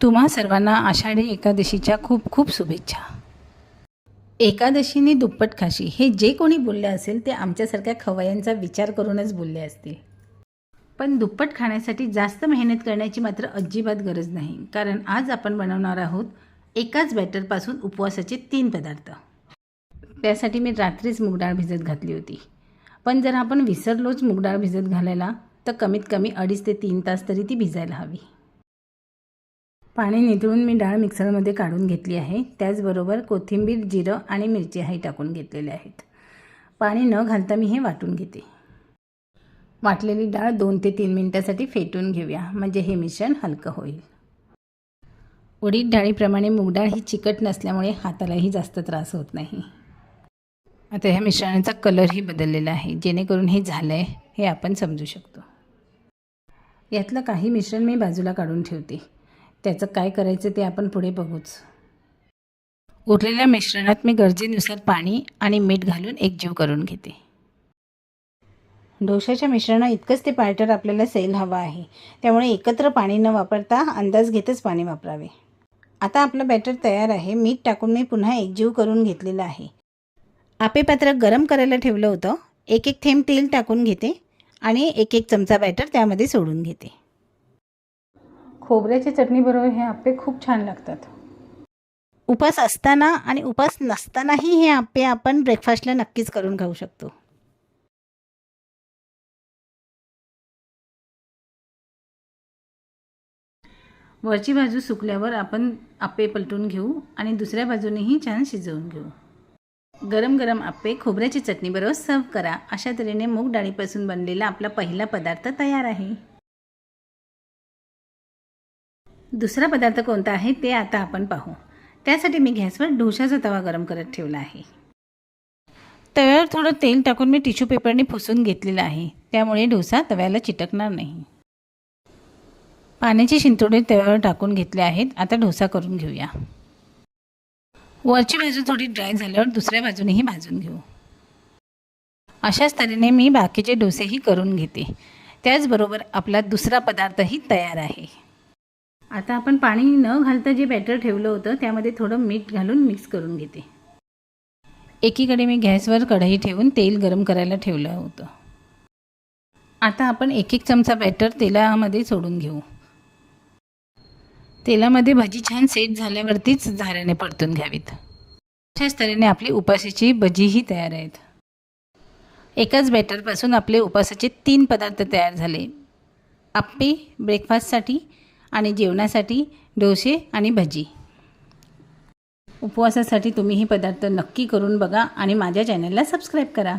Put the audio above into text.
तुम्हा सर्वांना आषाढी एकादशीच्या खूप खूप शुभेच्छा. एकादशीने दुप्पट खाशी हे जे कोणी बोलले असेल ते आमच्यासारख्या खवयांचा विचार करूनच बोलले असतील. पण दुप्पट खाण्यासाठी जास्त मेहनत करण्याची मात्र अजिबात गरज नाही कारण आज आपण बनवणार आहोत एकाच बॅटरपासून उपवासाचे तीन पदार्थ. त्यासाठी मी रात्रीच मुगडाळ भिजत घातली होती. पण जर आपण विसरलोच मुगडाळ भिजत घालायला तर कमीत कमी अडीच ते तीन तास तरी ती भिजायला हवी. पाणी निथळून मी डाळ मिक्सरमध्ये काढून घेतली आहे. त्याचबरोबर कोथिंबीर जिरं आणि मिरची हाही टाकून घेतलेले आहेत. पाणी न घालता मी हे वाटून घेते. वाटलेली डाळ दोन ते तीन मिनटासाठी फेटून घेऊया. म्हणजे हे मिश्रण हलकं होईल. उडीद डाळीप्रमाणे मूगडाळ ही चिकट नसल्यामुळे हातालाही जास्त त्रास होत नाही. आता ह्या मिश्रणाचा कलरही बदललेला आहे. जेणेकरून हे झालं आहे हे आपण समजू शकतो. यातलं काही मिश्रण मी बाजूला काढून ठेवते. त्याचं काय करायचं ते आपण पुढे बघूच. उरलेल्या मिश्रणात मी गरजेनुसार पाणी आणि मीठ घालून एकजीव करून घेते. डोशाच्या मिश्रणा इतकंच ते बॅटर आपल्याला सेल हवं आहे. त्यामुळे एकत्र पाणी न वापरता अंदाज घेतच पाणी वापरावे. आता आपलं बॅटर तयार आहे. मीठ टाकून मी पुन्हा एकजीव करून घेतलेलं आहे. आपे पात्र गरम करायला ठेवलं होतं. एक एक थेंब तेल टाकून घेते आणि एक एक चमचा बॅटर त्यामध्ये सोडून घेते. खोबऱ्याच्या चटणीबरोबर हे आप्पे खूप छान लागतात. उपास असताना आणि उपास नसतानाही हे आप्पे आपण ब्रेकफास्टला नक्कीच करून खाऊ शकतो. वरची बाजू सुकल्यावर आपण आप्पे पलटून घेऊ आणि दुसऱ्या बाजूनेही छान शिजवून घेऊ. गरम गरम आप्पे खोबऱ्याची चटणीबरोबर सर्व करा. अशा तऱ्हेने मूग डाळीपासून बनलेला आपला पहिला पदार्थ तयार आहे. दुसरा पदार्थ कोणता आहे ते आता आपण पाहू. त्यासाठी मी गॅसवर ढोशाचा तवा गरम करत ठेवला आहे. तव्यावर थोडं तेल टाकून मी टिश्यू पेपरने पुसून घेतलेलं आहे. त्यामुळे डोसा तव्याला चिटकणार नाही. पाण्याचे शिंतोडे तव्यावर टाकून घेतले आहेत. आता डोसा करून घेऊया. वरची बाजू थोडी ड्राय झाल्यावर दुसऱ्या बाजूनेही भाजून घेऊ. अशाच तऱ्हेने मी बाकीचे डोसेही करून घेते. त्याचबरोबर आपला दुसरा पदार्थही तयार आहे. आता आपण पाणी न घालता जे बॅटर ठेवलं होतं त्यामध्ये थोडं मीठ घालून मिक्स करून घेते. एकीकडे मी गॅसवर कढई ठेवून तेल गरम करायला ठेवलं होतं. आता आपण एक एक चमचा बॅटर तेलामध्ये सोडून घेऊ. तेलामध्ये भजी छान सेट झाल्यावरतीच झाऱ्याने परतून घ्यावीत. अशाच तऱ्हेने आपली उपासाची भजीही तयार आहेत. एकाच बॅटरपासून आपले उपासाचे तीन पदार्थ तयार झाले. आप्पे ब्रेकफास्टसाठी आणि जेवणासाठी डोसे आणि भजी. उपवासासाठी तुम्ही हे पदार्थ नक्की करून बघा आणि माझ्या चॅनलला सबस्क्राईब करा.